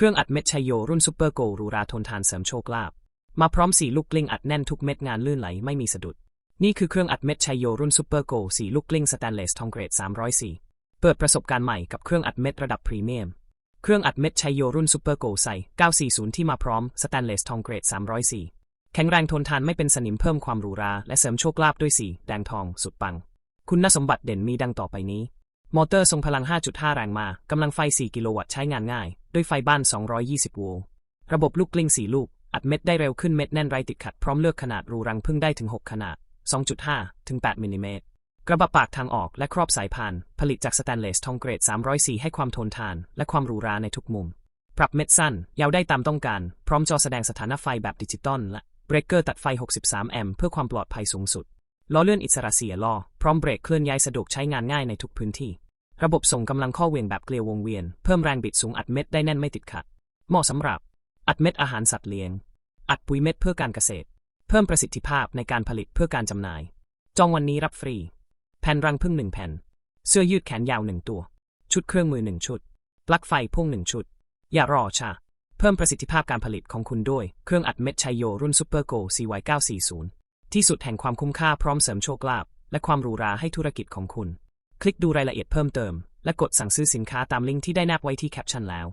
เครื่องอัดเม็ดชัยโยรุ่นซูเปอร์โกรูราทนทานเสริมโชคลาภมาพร้อมสีลูกกลิ้งอัดแน่นทุกเม็ดงานลื่นไหลไม่มีสะดุด นี่คือเครื่องอัดเม็ดชัยโยรุ่นซูเปอร์โกสีลูกกลิ้งสแตนเลสทองเกรด 304 เปิดประสบการณ์ใหม่กับเครื่องอัดเม็ดระดับพรีเมียม เครื่องอัดเม็ดชัยโยรุ่นซูเปอร์โกใส่940 ที่มาพร้อมสแตนเลสทองเกรด 304 แข็งแรงทนทานไม่เป็นสนิมเพิ่มความหรูหราและเสริมโชคลาภด้วยสีแดงทองสุดปัง คุณสมบัติเด่นมีดังต่อไปนี้ มอเตอร์ทรงพลัง 5.5 แรงมากำลังไฟ 4 กิโลวัตต์ใช้งานง่าย ด้วยไฟบ้าน 220 โวลต์ ระบบลูกกลิ้ง 4 ลูก อัดเม็ดได้เร็วขึ้นเม็ดแน่นไรติดขัดพร้อมเลือกขนาดรูรังพึ่งได้ถึง 6 ขนาด 2.5 ถึง 8มิลลิเมตร กระบะปากทางออกและครอบสายพาน ผลิตจากสแตนเลสทองเกรด 304 ให้ความทนทาน และความหรูหราในทุกมุม ปรับเม็ดสั้น ยาวได้ตามต้องการ พร้อมจอแสดงสถานะไฟแบบดิจิตอลและเบรกเกอร์ตัดไฟ 63 แอมป์เพื่อความปลอดภัยสูงสุดล้อเลื่อนอิสระเสียล้อ พร้อมเบรกเคลื่อนย้ายสะดวกใช้งานง่ายในทุกพื้นที่ ระบบส่งกำลังข้อเหวี่ยงแบบเกลียววงเวียน เพิ่มแรงบิดสูงอัดเม็ดได้แน่นไม่ติดขัด เหมาะสำหรับ อัดเม็ดอาหารสัตว์เลี้ยง อัดปุ๋ยเม็ดเพื่อการเกษตร เพิ่มประสิทธิภาพในการผลิตเพื่อการจำหน่าย จองวันนี้รับฟรี แผ่นรังพึ่งหนึ่งแผ่น เสื้อยืดแขนยาวหนึ่งตัว ชุดเครื่องมือหนึ่งชุด ปลั๊กไฟพ่วงหนึ่งชุด อย่ารอช้าเพิ่มประสิทธิภาพการผลิตของคุณด้วย เครื่องอัดเม็ดชัยโยรุ่นซูเปอร์โก CY940 ที่สุดแห่งความคุ้มค่าพร้อมเสริมโชคลาภและความหรูหราให้ธุรกิจของคุณ คลิกดูรายละเอียดเพิ่มเติม และกดสั่งซื้อสินค้าตามลิงก์ที่ได้แนบไว้ที่แคปชั่นแล้ว